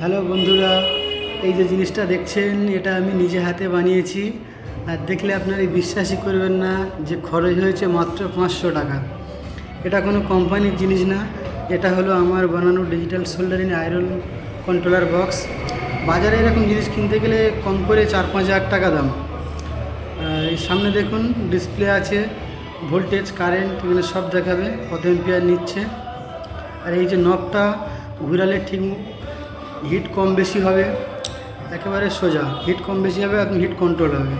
Hello বন্ধুরা, এই যে জিনিসটা দেখছেন, এটা আমি নিজে হাতে বানিয়েছি। আর দেখলে আপনারা বিশ্বাসই করবেন না যে খরচ হয়েছে মাত্র পাঁচশো টাকা। এটা কোনো কোম্পানির জিনিস না, এটা হলো আমার বানানো digital soldering iron controller box বাজারে এরকম জিনিস কিনতে গেলে কম করে চার পাঁচ হাজার টাকা দাম। এই সামনে দেখুন ডিসপ্লে আছে ভোল্টেজ কারেন্ট এখানে সব দেখাবে, কত এম্পিয়ার নিচ্ছে। আর এই যে নবটা ঘুরালে ঠিক হিট কম বেশি হবে, একেবারে সোজা। হিট কম বেশি হবে এখন হিট কন্ট্রোল হবে।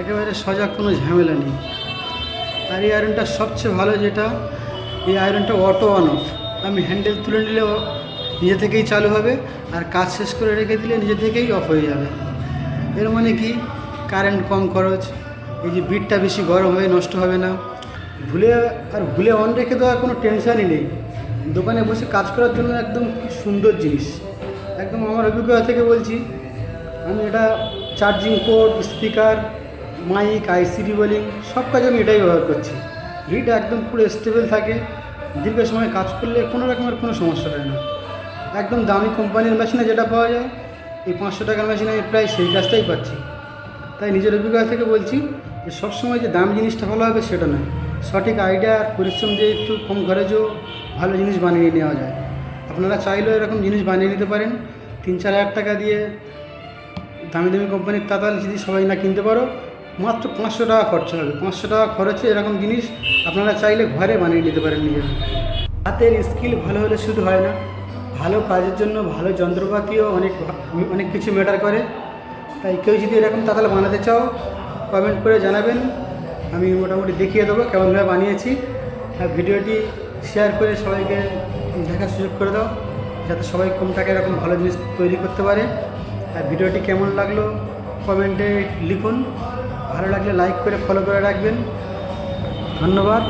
একেবারে সোজা কোনো ঝামেলা নেই। আর এই আয়রনটা সবচেয়ে ভালো যেটা, এই আয়রনটা অটো অন অফ আমি হ্যান্ডেল তুলে নিলে নিজে থেকেই চালু হবে আর কাজ শেষ করে রেখে দিলে নিজে থেকেই অফ হয়ে যাবে। এর মানে কি? কারেন্ট কম খরচ, এই যে বিটটা বেশি গরম হয়ে নষ্ট হবে না। ভুলে আর ভুলে অন রেখে দেওয়ার কোনো টেনশানই নেই। দোকানে বসে কাজ করার জন্য একদম খুব সুন্দর জিনিস। একদম আমার অভিজ্ঞতা থেকে বলছি। আমি এটা charging port speaker mic ICD bowling সব কাজে আমি এটাই ব্যবহার করছি। হিট একদম পুরো স্টেবল থাকে। দীর্ঘ সময় কাজ করলে কোনো রকমের কোনো সমস্যা হয় না। একদম দামি কোম্পানির মেশিনে যেটা পাওয়া যায়, এই পাঁচশো টাকার মেশিনে আমি প্রায় সেই কাজটাই পাচ্ছি। তাই নিজের অভিজ্ঞতা থেকে বলছি যে সবসময় যে দামি জিনিসটা ভালো হবে সেটা নয়। সঠিক আইডিয়া পরিশ্রম দিয়ে একটু কম খরচেও ভালো জিনিস বানিয়ে নেওয়া যায়। আপনারা চাইলেও এরকম জিনিস বানিয়ে নিতে পারেন। তিন চার হাজার টাকা দিয়ে দামি দামি কোম্পানির তাতাল যদি সবাই না কিনতে পারো, মাত্র পাঁচশো টাকা খরচা হবে। পাঁচশো টাকা খরচে এরকম জিনিস আপনারা চাইলে ঘরে বানিয়ে নিতে পারেন নিজেরা। হাতের স্কিল ভালো হলে শুধু হয় না, ভালো কাজের জন্য ভালো যন্ত্রপাতিও অনেক অনেক কিছু ম্যাটার করে। তাই কেউ যদি এরকম তাতাল বানাতে চাও কমেন্ট করে জানাবেন। আমি মোটামুটি দেখিয়ে দেবো কেমনভাবে বানিয়েছি। আর ভিডিওটি শেয়ার করে সবাইকে দেখার সুযোগ করে দাও, যাতে সবাই কম টাকা এরকম ভালো জিনিস তৈরি করতে পারে। আর ভিডিওটি কেমন লাগল কমেন্টে লিখুন। ভালো লাগলে লাইক করে ফলো করে রাখবেন। ধন্যবাদ।